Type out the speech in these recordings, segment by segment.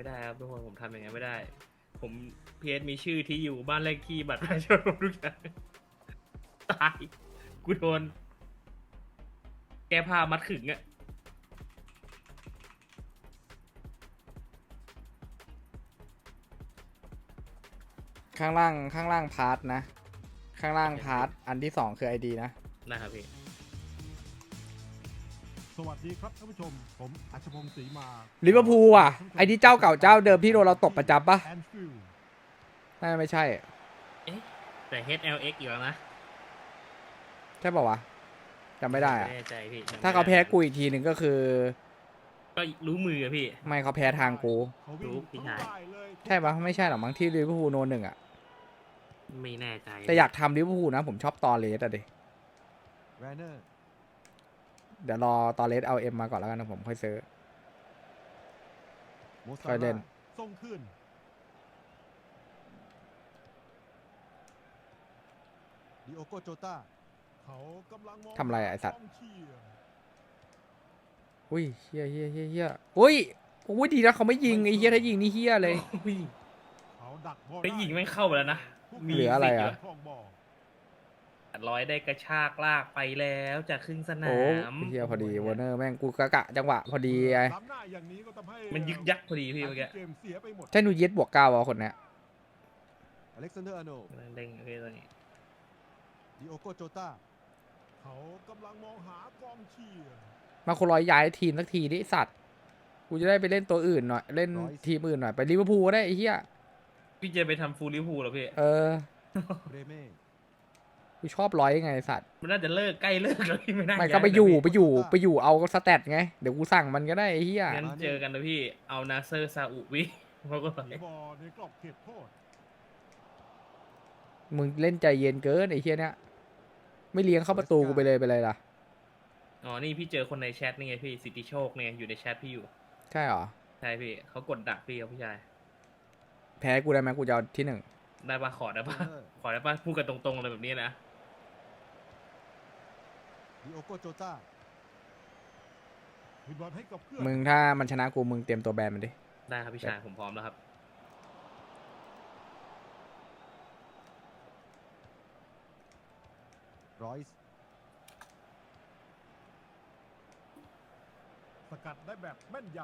ไม่ได้ครับทุกคนผมทำอย่างนั้นไม่ได้ ผมพีเอสมีชื่อที่อยู่บ้านเลขที่บัตรประชาชนผมทุกอย่างตายกูโดนแก้ผ้ามัดขึงอะข้างล่างข้างล่างพาร์ทนะ ข้างล่างพาร์ทอันที่สองคือไอดีนะ นะครับพี่ สวัสดีครับท่านผู้ชม ผมอัชพงศ์ศรีมาลิเวอร์พูลอะ ไอที่เจ้าเก่าเจ้าเดิมที่โดนเราตบประจำปะแอนฟิลด์น่าจะไม่ใช่ แต่ HLX อยู่แล้วนะใช่ป่าวะจำไม่ได้อะแน่ใจพี่จำไม่ถ้าเขาได้แพ้กูอีกทีหนึ่งก็คือ ก็รู้มืออะพี่ ไม่เขาแพ้ทางกู เขาวิ่งรู้พี่ชายทำลเลยใช่ปะไม่ใช่หรอกมั้งที่ลิเวอร์พูลโนนหนึ่งอะ ไม่แน่ใจแต่อยากทำลิเวอร์พูลนะ ผมชอบตอเลสอะดิ แรนเนอร์ เดี๋ยวรอตอเลสเอาเอ็มมาก่อนแล้วกันนะผมค่อยซื้อ โมซาค่อยเล่น ร่าส่งขึ้นดิโอโกโจตาเขากำลังมองทำอะไรอะไอ้สัตว์ กงเชียร์อุ้ยเฮียเฮียเฮียเฮียอุ้ยอุ้ยดีนะเขาไม่ยิงไอ้เฮียถ้ายิงนี่เฮียเลย อุ้ย เขาดักบอลไปยิงแม่งเข้าไปแล้วนะมีเหลืออะไรอะครองบอล ร้อยได้กระชากลากไปแล้วจากครึ่งสนาโอ้ม เฮียพอดีวอร์เนอร์แม่งกูกะกะจังหวะพอดีไงล้ำหน้าอย่างนี้ก็ทำให้มันยึกยักพอดีพี่เมื่อกี้เกมเสียไปหมดใช่นูเยสบวกเก้าวะคนเนี้ยอเล็กซานเดอร์อาโนเด้งโอเคตอนนี้ดิโอโกโจตาเขากำลังมองหากองเชียร์มาคนร้อยย้ายทีมสักทีดิไอ้สัตว์กูจะได้ไปเล่นตัวอื่นหน่อยเล่นทีมอื่นหน่อยไปลิเวอร์พูลก็ได้ไอ้เหี้ยพี่จะไปทำฟูลลิเวอร์พูลเหรอพี่เออเรเม่ กูชอบร้อยไงไอ้สัตว์มันน่าจะเลิกใกล้เลิกแล้วพี่ไม่น่าไม่ย้าก็ไปอยู่นะไปอยู่ไปอยู่เอาสแตทไงเดี๋ยวกูสั่งมันก็ได้ไอ้เหี้ยพี่งั้นเจอกันนะพี่เอานาเซอร์ซาอุวิเขาก็เสียบอลในกรอบเขตโทษมึงเล่นใจเย็นเกินไอ้เหี้ยเนี้ยไม่เลี้ยงเข้าประตูกูไปเลยไปเลยล่ะอ๋อนี่พี่เจอคนในแชทนี่ไงพี่สิทธิโชคเนี่ยอยู่ในแชทพี่อยู่ ใช่เหรอใช่พี่เขากดดักพี่ครับพี่ชายแพ้กูได้ไหมกูจะเอาที่หนึ่งได้ปะขอได้ปะเออขอได้ปะพูดกันตรงๆเลยแบบนี้นะ ดิโอโกโจตาคืนบอลให้กับเพื่อนมึงถ้ามันชนะกูมึงเตรียมตัวแบนมันดิ ได้ครับพี่ชายผมพร้อมแล้วครับ รอยส์สกัดได้แบบแม่นย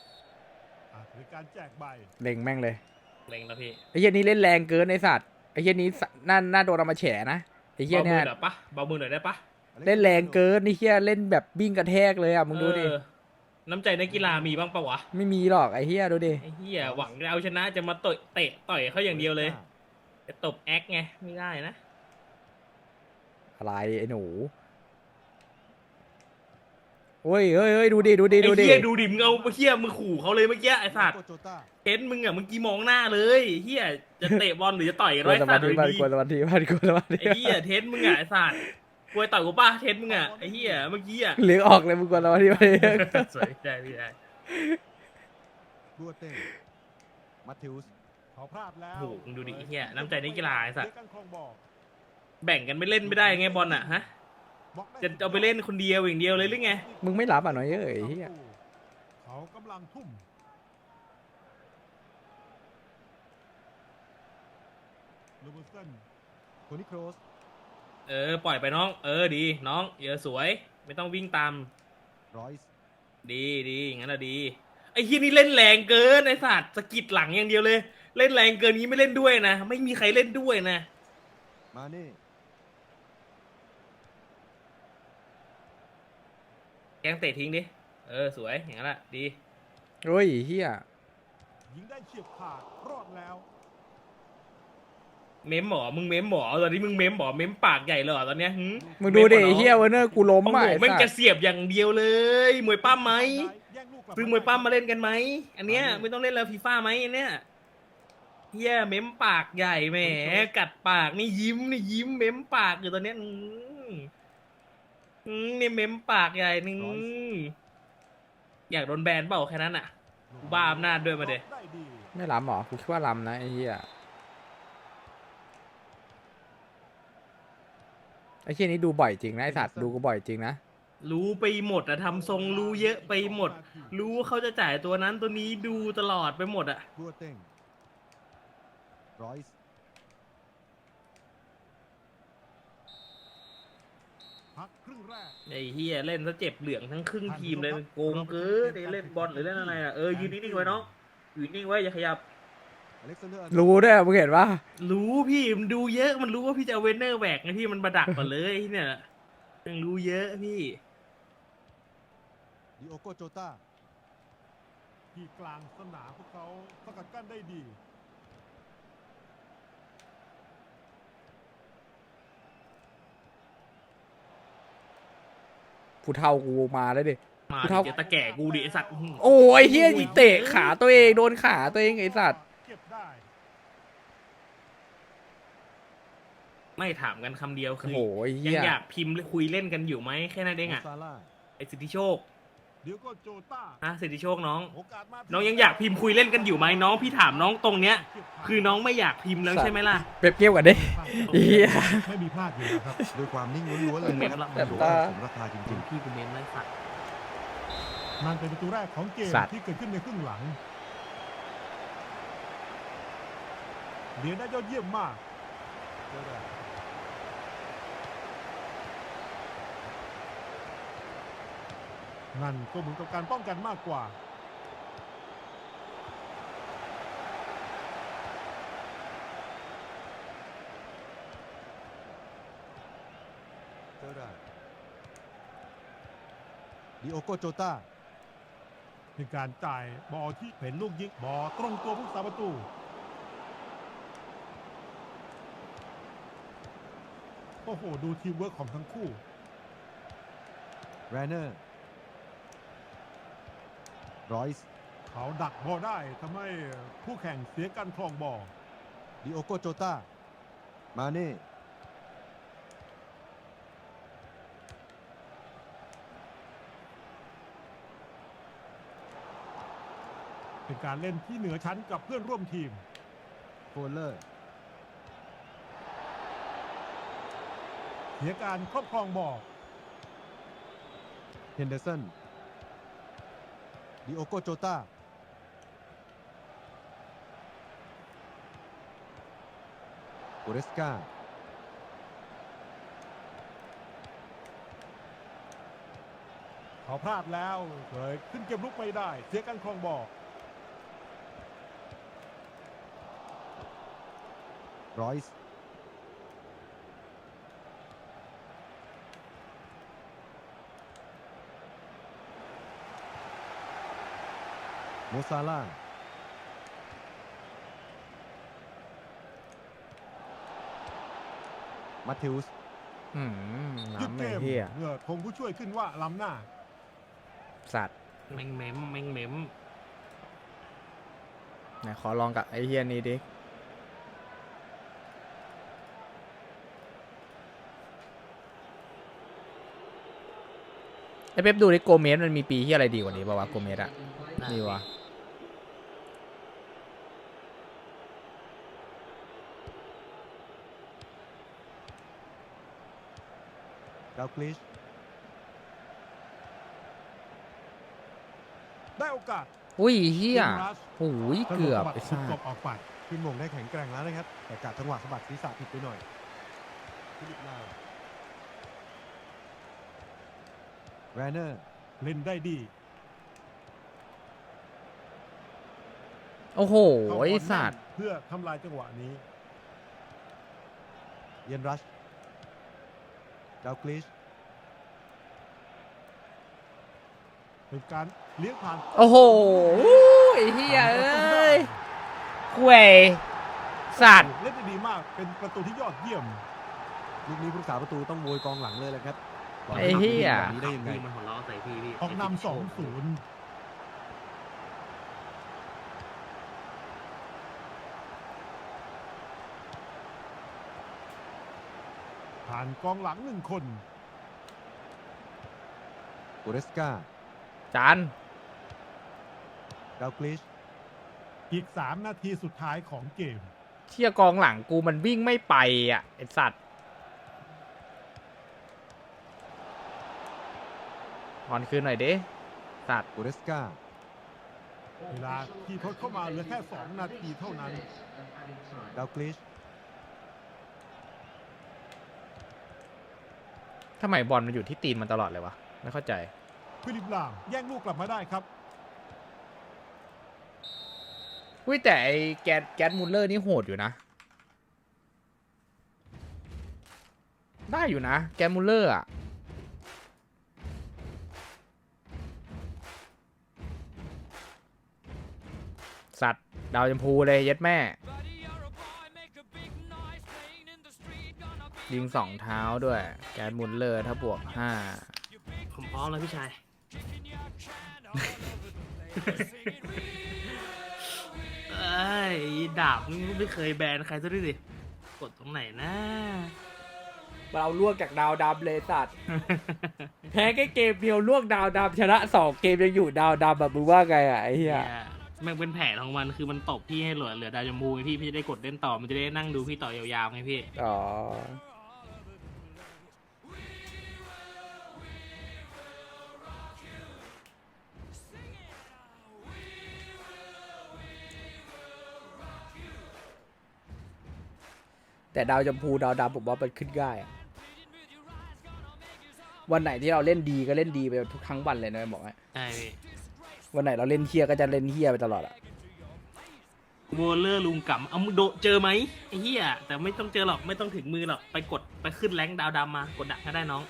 ำอะคือการแจกใบเล็งแม่งเลย เล็งแล้วพี่ไอ้เหี้ยนี้เล่นแรงเกินไอ้สัตว์ ไอ้เหี้ยนี้สน่าน่าโดนเอามาแฉนะ ไอ้เหี้ยเบาเนี่มืยอหน่อยปะเบามือหน่อยได้ปะ เล่นแรงเกินไอ้เหี้ยเล่นแบบบิ้งกระแทกเลยอะมึงดูดิ เออน้ำใจนักกีฬามีบ้างปะวะไม่มีหรอกไอ้เหี้ยดูดิ ไอ้เหี้ยหวังจะเอาชนะจะมาต่อยเตะต่อยเขาอย่างเดียวเลยจะตบแอคไงไม่ได้นะอะไรไอ้หนูโอ้ยเฮ้ยเฮ้ยดูดิดูดิไอ้ดูดิเหี้ยดูดิมึงเอาเหี้ยมึงขู่เขาเลยเมื่อกี้ไอ้สัตว์ดิโอโกโจตาเห็นมึงอะเมื่อกี้มองหน้าเลยเหี้ยจะเตะบอลหรือจะต่อยกันกไว้วนสสัมาตว์ธิเลยมันดีกวนสมาธิมันกวนสมาธิไอ้เหี้ยเทนมึงอะไอ้สัตว์ กวยต่อยกูป่ะเทนมึงอะไอ้เหี้ยเมื่อกี้อะเหลืองออกเลยมึงกวนสมาธิมันสวยใจพี่ได้ดัวเต้มาทิวส์เขาพลาดแล้วโอ้โหมึงดูดิไอ้เหี้ยน้ำใจนักกีฬาไอ้สัตว์เสียการครองบอลแบ่งกันไม่เล่นไม่ได้ไงบอลอะฮะบล็อกด้จะเอาไปเล่นคนเดียวอย่างเดียวเลยหรือไงมึงไม่รับอะน้อยเอ้ยไอ้เหี้ยเขากำลังทุ่มลูเบอร์สันโทนี่โครส เออ ปล่อยไปน้อง เออดี น้อง เยอะสวย ไม่ต้องวิ่งตามรอยส์ดีดีอย่างนั้นอะดีไอ้ยี่นี่เล่นแรงเกินไอ้สัตว์สะกิดหลังอย่างเดียวเลย เล่นแรงเกินนี้ไม่เล่นด้วยนะ ไม่มีใครเล่นด้วยนะ มาเน่แกงเตะทิ้งดิ เออสวยอย่างนั้นแหละดีเฮ้ยเหี้ยยิงได้เฉียบขาดรอดแล้ว เม้มหมอมึงเม้มหมอตอนนี้มึงเม้มหมอเม้มปากใหญ่เลยเหรอตอนเนี้ยหึมึงดูดิไอ้เหี้ยเวอร์เนอร์กูล้มโอ้อะโหไอ้แม่งสัจะสเสียบอย่างเดียวเลยมวยปั้มไหมแย่งลูกกลับซื้อมวยปั้มมาเล่นกันไหมอันเนี้ยไม่ต้องเล่นแล้วฟีฟ่าไหมอันเนี้ยเฮียเม้มปากใหญ่แหมกัดปากนี่ยิ้มนี่ยิ้มเม้มปากอยู่ตอนเนี้ยอืมอืมนี่เม้มปากใหญ่นึงอยากโดนแบนเปล่าแค่นั้นอะ บ้าอำนาจด้วยมาดิได้ดีไม่ล้ำหรอ กูคิดว่าล้ำนะไอ้เหี้ย ไอ้เหี้ยนี้ดูบ่อยจริงนะไอ้สัตว์ดูกูบ่อยจริงนะ รู้ไปหมดอะทำทรงรู้เยอะไปหมด รู้ว่าเขาจะจ่ายตัวนั้นตัวนี้ดูตลอดไปหมดอะบัวเต็งรอยส์พักครึ่งแรกไอ้เฮียเล่นซะเจ็บเหลืองทั้งครึ่งทีมเลยโกงเกินไอ้เล่นบอลหรือเล่นอะไรอะเออยืนนิ่งๆไว้น้องยืนนิ่งไว้อย่าขยับ ร์รู้ด้วยมึงเห็นปะรู้พี่มันดูเยอะมันรู้ว่าพี่จะเอาเวนเนอร์แบกไงพี่มันประดักกว่าเลยเนี่ยยังรู้เยอะพี่ดิโอโกโจตาที่กลางสนามพวกเขาสกัดกั้นได้ดีผู้เท่ากูมาแล้วดิ มากูเท่าเจอตะแก่กูดิไอสัตว์ โอ้ยเฮียยิงเตะขาตัวเองโดนขาตัวเองไอ้สัตว์ เก็บได้ ไม่ถามกันคำเดียวคืโอ้อโหเฮียังยอยากพิมพ์คุยเล่นกันอยู่ไหมแค่นั้นเองโมอะซาร่าไอสิทธิโชคดิโอโกโจตาอะสิทธิโชคน้อง โอกาสมาน้องยังอยากพิมพ์คุยเล่นกันอยู่ไหมน้องพี่ถามน้องตรงเนี้ย คือน้องไม่อยากพิมพ์แล้วใช่ไหมล่ะ เปรียบเทียบกันดิเหี้ย ไม่มีพลาดอยู่แล้วครับด้วยความนิ่งล้วนๆเลยนะครับแบบถือตาว่าสมราคาจริงพี่กูเมนเลยสัตว์ๆนั่นเป็นประตูแรกของเกมสัตว์ ที่เกิดขึ้นในครึ่งหลัง เดียนได้ยอดเยี่ยมมากนั่นก็เหมือนกับการป้องกันมากกว่าเจอได้ดิโอโกโจตาเป็นการจ่ายบอลที่เป็นลูกยิงบอลตรงตัวผู้สาประตู โอ้โห ดูทีมเวิร์คของทั้งคู่แรนเนอร์รอยส์เขาดักบอลได้ทำให้คู่แข่งเสียการครองบอลดิโอโกโจตามาเน่เป็นการเล่นที่เหนือชั้นกับเพื่อนร่วมทีมโฟลเลอร์ เสียการครอบครองบอลเฮนเดอร์สันดิโอโกโจตาโอเรสกาเขาพลาดแล้วเลยขึ้นเกมลุกไม่ได้ เสียการครองบอลรอยส์ ซาล่ามาทิวส์อืมหยุดน้ำเกไอ้มเฮียเมื่อธงผู้ช่วยขึ้นว่าล้ำหน้า สัตว์แม่งเมมแม่งเมมไหนขอลองกับไอ้เฮียนี้ดิ ไอ้เป๊ปดูดิโกเมสมันมีปีที่อะไรดีกว่านี้ป่าวะโกเมสอะนี่วะ ดาวกลิชได้โอกาสอุ้ยเฮียทีมรัสโอ้ยเกือบสะไอ้ดสัวกสะบัดตว์ออกปัดขึ้นมงได้แข็งแกร่งแล้วนะครับแต่กัดจังหวะสะบัดศีรษะผิดไปหน่อยฟิลิปลาวแรนเนอร์เล่นได้ดีโอ้โหเข้าบอลไอ้แน่นสัตว์เพื่อทำลายจังหวะนี้ เยนรัช ดาวกลิชเป็นการเลี้ยงผ่านโอ้โหไอ้เฮียเอ้ยคุยสัตว์เล่นได้ดีมาก เป็นประตูที่ยอดเยี่ยม ลูกนี้ผู้รักษาประตูต้องโวยกองหลังเลยแหละครับไอ้เหี้ยแบบนี้ได้ยังไงพี่มันหัวเราะใส่พี่พี่ออกนำสองศูนย์ ผ่านกองหลังหนึ่งคนโอเรสกาจานดาวกลิชอีก 3 นาทีสุดท้ายของเกม เชี่ยกองหลังกูมันวิ่งไม่ไปอะไอ้สัตว์ถอนคืนหน่อยดิสัตว์โอเรสกาเวลาที่ทดเข้ามาเหลือแค่ 2 นาทีเท่านั้นดาวกลิชำไมบอลมันอยู่ที่ตีนมันตลอดเลยวะ ไม่เข้าใจ ฟิลิปลามแย่งลูกกลับมาได้ครับ อุ้ยแต่ไอ้แกสแก๊สมูลเลอร์นี่โหดอยู่นะ ได้อยู่นะ แกสมูลเลอร์อะสัตว์ ดาวชมพูเลยเย็ดแม่ ยิงสองเท้าด้วย แกสมูลเลอร์ถ้าบวกห้าผมพร้อมแล้วพี่ชาย เอ้ยดาบมึงไม่เคยแบนใครซะด้วยดิกดตรงไหนนะ เราลวกจากดาวดำเลยสัตว์ แพ้แค่เกมเดียวลวกดาวดำชนะสองเกมยังอยู่ดาวดำแบบมึงว่าไงอะไอ้เหี้ย เนี่ยแม่งเป็นแผนของมันคือมันตบพี่ให้เหลือเหลือดาวจมูกไงพี่พี่จะได้กดเล่นต่อมันจะได้นั่งดูพี่ต่อยาวๆไงพี่ อ๋อ แต่ดาวชมพูดาวดำผมว่ามันขึ้นง่ายอะวันไหนที่เราเล่นดีก็เล่นดีไปทุกทั้งวันเลยนะบอกให้ใช่พี่วันไหนเราเล่นเฮียก็จะเล่นเฮียไปตลอดอะโวลเลอร์ลุงกัมเอามึงโดเจอไหมไอ้เหี้ยแต่ไม่ต้องเจอหรอกไม่ต้องถึงมือหรอกไปกดไปขึ้นแรงค์ดาวดำมากดดักก็ได้น้อง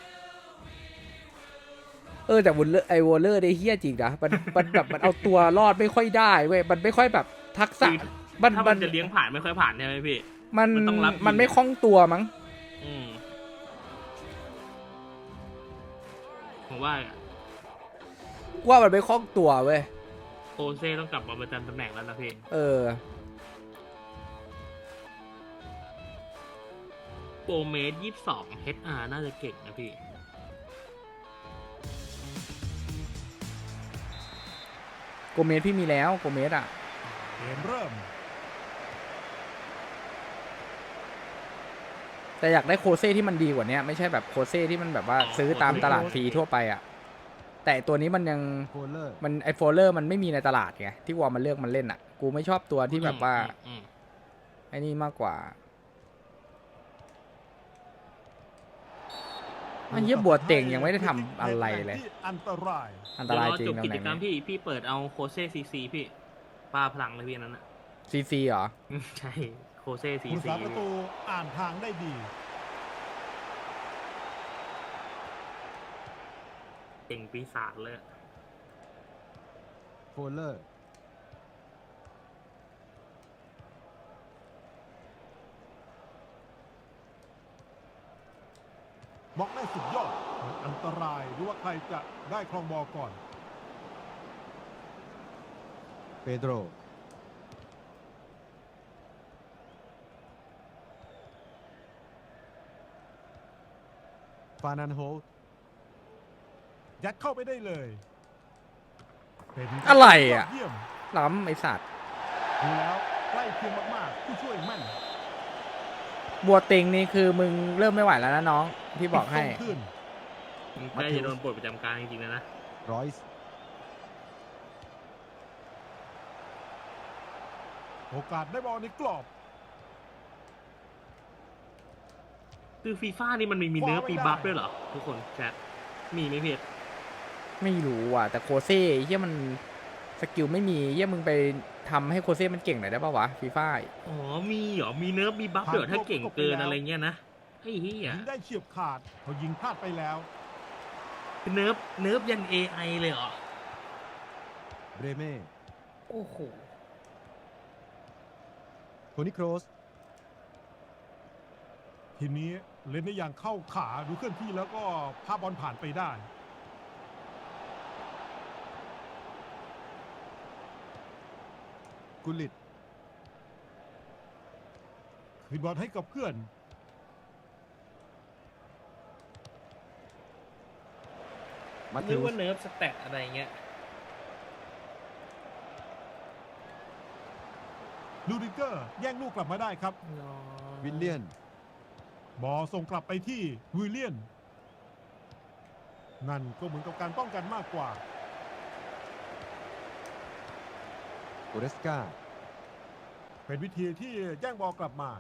เออแต่วอลเลอร์ไอวอลเลอร์ได้เฮียจริงนะมันมันแบบมันเอาตัวรอดไม่ค่อยได้เว้ยมันไม่ค่อยแบบทักษะคือมันถ้ามัมันนจะเลี้ยงผ่านไม่ค่อยผ่านใช่ไหมพี่ มันมันต้องรับมันไม่คล่องตัวมั้ง อืมผมว่าว่ามันไม่คล่องตัวเว้ยโอเซ่ต้องกลับมาประจำตำแหน่งแล้วนะพี่เออ โปรเมสยี่สิบสอง HR น่าจะเก่งนะพี่ โกเมสพี่มีแล้ว โกเมสอะ เกมเริ่ม แต่อยากได้โคเซ่ที่มันดีกว่าเนี้ยไม่ใช่แบบโคเซ่ที่มันแบบว่าอ๋อซื้อตามโคเซ่ตลาดฟรีทั่วไปอะแต่ตัวนี้มันยังโคลเลอร์มันไอโฟลเลอร์มันไม่มีในตลาดไงที่วอลมันเลือกมันเล่นอะ กูไม่ชอบตัวที่แบบว่าอืมอืมไอ้นี่มากกว่าไอ้เหี้ยบัวเต่งยังไม่ได้ทำอะไรเลยที่อันตราย อันตเดี๋ยวรายรอจริงจบตรงกิไหจกรรมนพี่พี่เปิดเอาโคเซ่ซีซีพี่ปลาพลังเลยพี่อันนั้นนะซีซีเหรอ ใช่ โคเซ่ซีผู้ซีสาประตูอ่านทางได้ดี เก่งปีศาจเลยโคลเลอร์ บล็อกได้สุดยอดมันอันตรายหรือว่าใครจะได้ครองบอลก่อน เปโดร ฟานันโฮลยัดเข้าไปได้เลยเป็นอะไรอะยดเยี่ยมล้ำไอสัตว์ ดูแล้วใกล้เคียงมากๆผู้ช่วยแม่นบัวเต็งนี่คือมึงเริ่มไม่ไหวแล้วนะน้อง พี่บอกให้ ส่งขึ้น ใกล้จะโดนปลดประจำการจริงๆนะนะ รอยส์โอกาสได้บอลในกรอบ คือฟีฟ่านี่มันมีมีเนื้อว่าไม่ปีได้บัฟด้วยเหรอ ทุกคนแชทมีไหมพี่ไม่รู้อะ แต่โคเซ่เฮียมันสกิลไม่มีเฮียมึงไปทำให้โคเซ่มันเก่งหน่อยได้ป่าวะฟีฟ่าอ๋อมีเหรอมีเนื้อมีบัฟเดี๋ยวถ้าเก่งเกินอะไรเงี้ยนะไอ้เหี้ยยิงได้เฉียบขาดเขายิงพลาดไปแล้วเป็นเนิร์ฟเนิร์ฟยัน AI เลยเหรอเบรเม่โอ้โหโทนี่โครสทีมนี้ เล่นได้อย่างเข้าขาดูเคลื่อนที่แล้วก็พาบอลผ่านไปได้ กุลิตคืนบอลให้กับเพื่อน มานึทิกวว่าเนิร์ฟสแต็กอะไรเงี้ย ลูดิเกอร์ แย่งลูกกลับมาได้ครับ วิลเลียน บอลส่งกลับไปที่วิลเลียน นั่นก็เหมือนกับการป้องกันมากกว่าโกเรสกาเป็นวิธีที่แย่งบอลกลับมา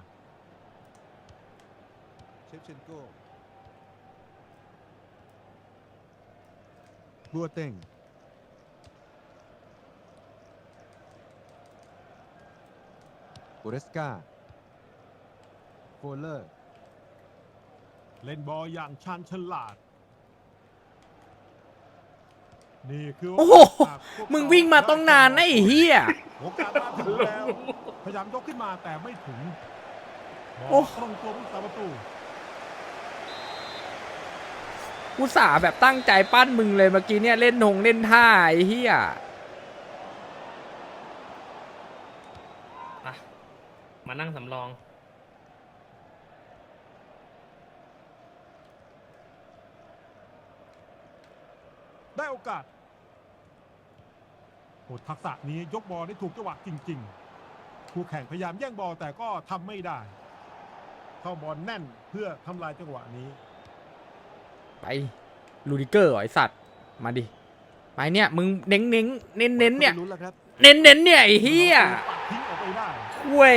เชฟเชนโกบัวเต็งโกเรสกาโฟลเลอร์ เล่นบอลอย่างชาญฉลาด นี่คือโอ้โหกาสพวกมึงวิ่งมาต้องนานนะไอ้เหี้ยโอกาสมาถึงแล้วพยายามยกขึ้นมาแต่ไม่ถึงบโอ้ อลตรงตัวผู้สาประตูกูสาห์แบบตั้งใจปั้นมึงเลยเมื่อกี้เนี่ยเล่นนงเล่นท่าไอ้เหี้ยอะมานั่งสำรอง ได้โอกาสโหทักษะนี้ยกบอลได้ถูกจังหวะจริง ๆ คู่แข่งพยายามแย่งบอลแต่ก็ทำไม่ได้ เข้าบอลแน่นเพื่อทำลายจังหวะนี้ ไปลูดิเกอร์เหรอไอสัตว์มาดิไปเนี่ยมึงเน้นเน้นเน้นเน้นเนี่ยไม่รู้แล้วครับเน้นเน้นเนี่ยไอ้เหี้ยปัดทิ้งออกไปได้คุย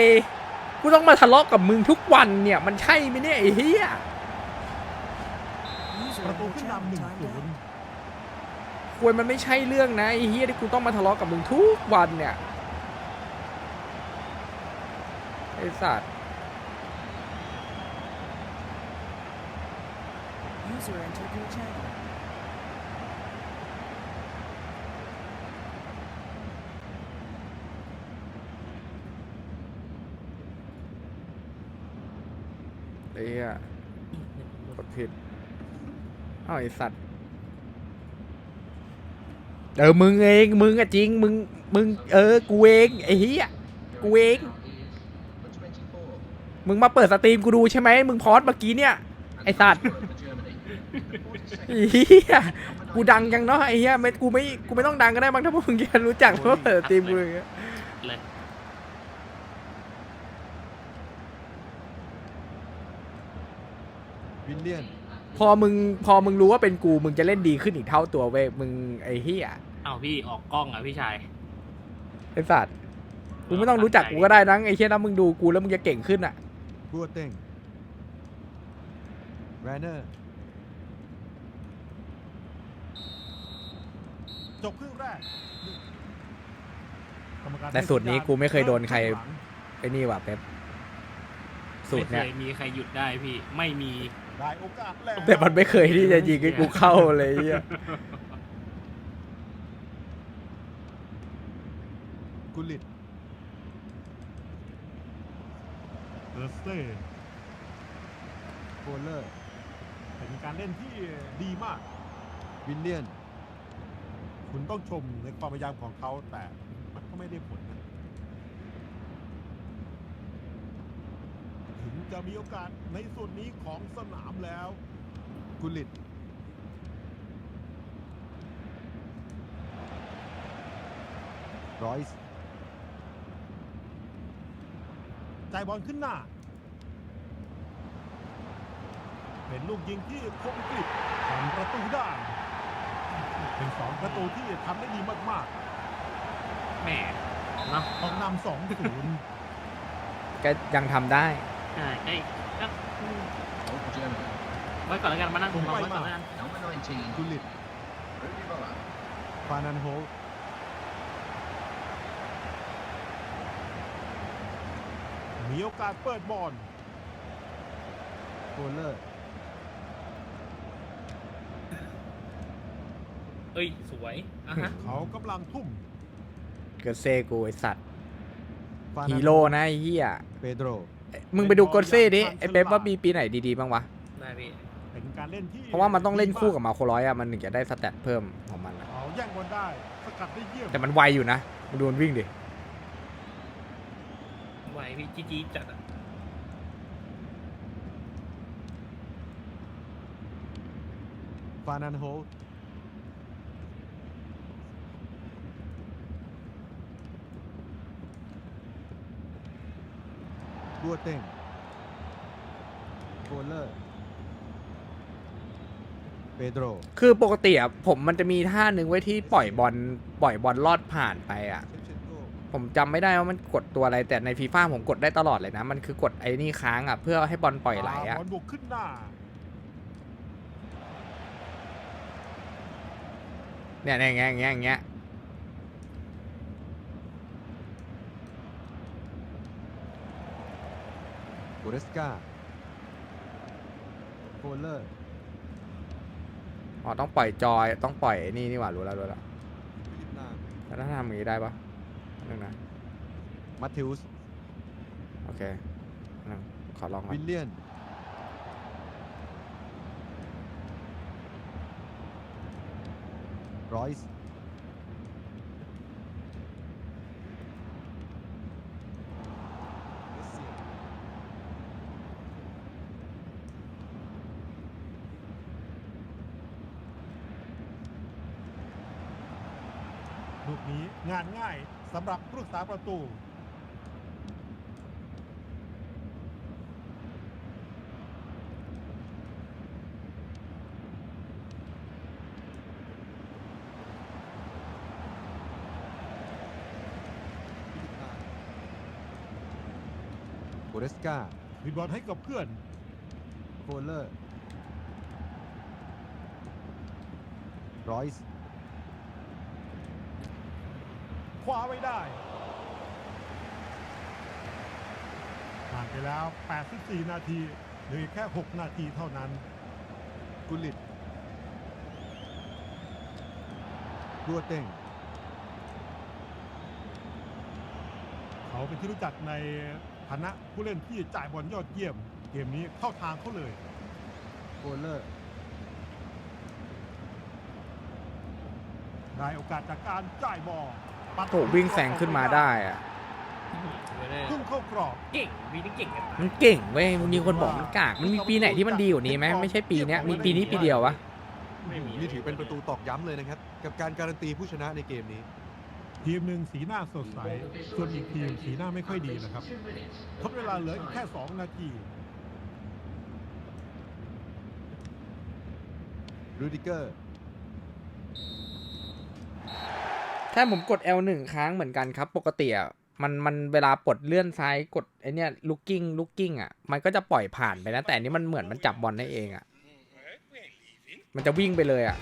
กูต้องมาทะเลาะกับมึงทุกวันเนี่ย มันใช่ไหมเนี่ยไอ้เหี้ยประตูขึ้นนำหนึ่งศูนย์ คุยมันไม่ใช่เรื่องนะไอ้เหี้ยที่กูต้องมาทะเลาะกับมึงทุกวันเนี่ยไอ้สัตว์ User entered your channel. ไอ้เหี้ยกดผิดอ้าวไอ้สัตว์ เออมึงเองมึงอะจริงมึงมึงเออกูเองไอ้เหี้ยกูเองมึงมาเปิดสตรีมกูดูใช่ไหมมึงพอดเมื่อกี้เนี่ยไอ้สัตว์ไอ้เหี้ยกูดังยังเนาะไอ้เหี้ยไม่กูไม่กูไม่ต้องดังก็ได้มั้งถ้าพวกมึงแค่รู้จักเพราะเปิดสตรีมกูอย่างเงี้ยเลยวินเลียน พอมึงพอมึงรู้ว่าเป็นกูมึงจะเล่นดีขึ้นอีกเท่าตัวเว้ยมึงไอ้เหี้ยเอาพี่ออกกล้องอะพี่ชายไอ้สัตว์มึงไม่ต้องรู้จักกูก็ได้นะไอ้เชี่ยนะมึงดูกูแล้วมึงจะเก่งขึ้นอะบัวเต็งแรนเนอร์จบครึ่งแรกกรรมการแต่สูตรนี้กูไม่เคยโดนใครเริ่มงหลังไอ้นี่ว่ะเป๊ปสูตรไม่เนี่ยเคยมีใครหยุดได้พี่ไม่มี ได้โอกาสแล้วแต่มันไม่เคยที่จะยิงให้กูเข้าเลยไอ้เหี้ยกุลิตเออร์สเต้โฟลเลอร์เป็นการเล่นที่ดีมาก วินเลียน คุณต้องชมในความพยายามของเขาแต่มันก็ไม่ได้ผลนะถึง จะมีโอกาสในส่วนนี้ของสนามแล้ว กุลิตรอยส์จ่ายบอลขึ้นหน้า เป็นลูกยิงที่คมกริบทำประตูได้ เป็นสองประตูที่ทำได้ดีมากแหมเนาะๆออกนำสองศูนย์ ก็ยังทำได้ ใช่ไอ้ก็ไว้ก่อนแล้วกันมานั่งผมไว้ก่อนแล้วกันกุลิตฟานันโฮลมีโอกาสเปิดบอลโฟลเลอร์เอ้ย สวยอะฮะเขากำลังทุ่มเกิดเซกูไอสัตว์ฟานันฮีโร่นะไอ้เหี้ยเปโดร มึงไปดูกดเซ่ดิไอเป๊ปว่ามีปีไหนดีๆบ้างวะ ได้พี่เป็นการเล่นที่เพราะว่ามันต้องเล่นคู่กับมาโคร้อยอะมันถึงจะได้สแตทเพิ่มของมันอะเขาแย่งบอลได้สกัดได้เยี่ยมแต่มันไวอยู่นะมึงดูมันวิ่งดิ ไหวพี่จี๊ดๆจัดอะฟานันโฮ บัวเต็งโฟลเลอร์เปโดรคือปกติอะผมมันจะมีท่าหนึ่งไว้ที่ปล่อยบอลปล่อยบอลลอดผ่านไปอะเชฟเชนโกผมจำไม่ได้ว่ามันกดตัวอะไรแต่ในฟีฟ่าผมกดได้ตลอดเลยนะ มันคือกดไอ้นี่ค้างอะเพื่อให้บอลปล่อยไหลอะบอลบุกขึ้นหน้าเนี่ยเนี่ยอย่างเงี้ยอย่างเงี้ยอย่างเงี้ย เรสกาโฟลเลอร์อ๋อต้องปล่อยจอยต้องปล่อยไอ้นี่นี่หว่ารู้แล้วรู้แล้วฟิลิปลามแล้วถ้าทำอย่างงี้ได้ปะนึงนะมัตเทอุสโอเคนึงขอลองก่อนวิลเลียนรอยส์เอเซีย ลูกนี้ งานง่ายสำหรับผู้รักษาประตูฟิลิปลามโกเรสกาวิดบอลให้กับเพื่อน โฟลเลอร์รอยส์ คว้าไว้ได้ผ่านไปแล้ว 84 นาทีเหลืออีกแค่ 6 นาทีเท่านั้น กุลิตรัวเต็งเขาเป็นที่รู้จักในฐานะผู้เล่นที่จ่ายบอลยอดเยี่ยม เกมนี้เข้าทางเขาเลยโฟลเลอร์ได้โอกาสจากการจ่ายบอลปัด โอ้วิ่งแซงขึ้นมาได้อะพุ่งเข้ากรอบเก่งวีนี่เก่งกันตายมันเก่งเว้ยมีคนบอกมันกากมันมีปีไหนที่มันดีกว่านี้ไหมไม่ใช่ปีเนี้ยมีปีนี้ปีเดียววะไม่มีนี่ถือเป็นประตูตอกย้ำเลยนะครับ กับการการันตีผู้ชนะในเกมนี้ ทีมหนึ่งสีหน้าสดใส ส่วนอีกทีมสีหน้าไม่ค่อยดีนะครับทดเวลาเหลืออีกแค่ 2 นาทีรูดิเกอร์ ถ้าผมกด L1 ค้างเหมือนกันครับ ปกติอะมันมันเวลาปลดเลื่อนซ้ายกดไอเนี้ย looking looking อะมันก็จะปล่อยผ่านไปนะแต่อันนี้มันเหมือนมันจับบอลได้เองอะมันจะวิ่งไปเลยอะ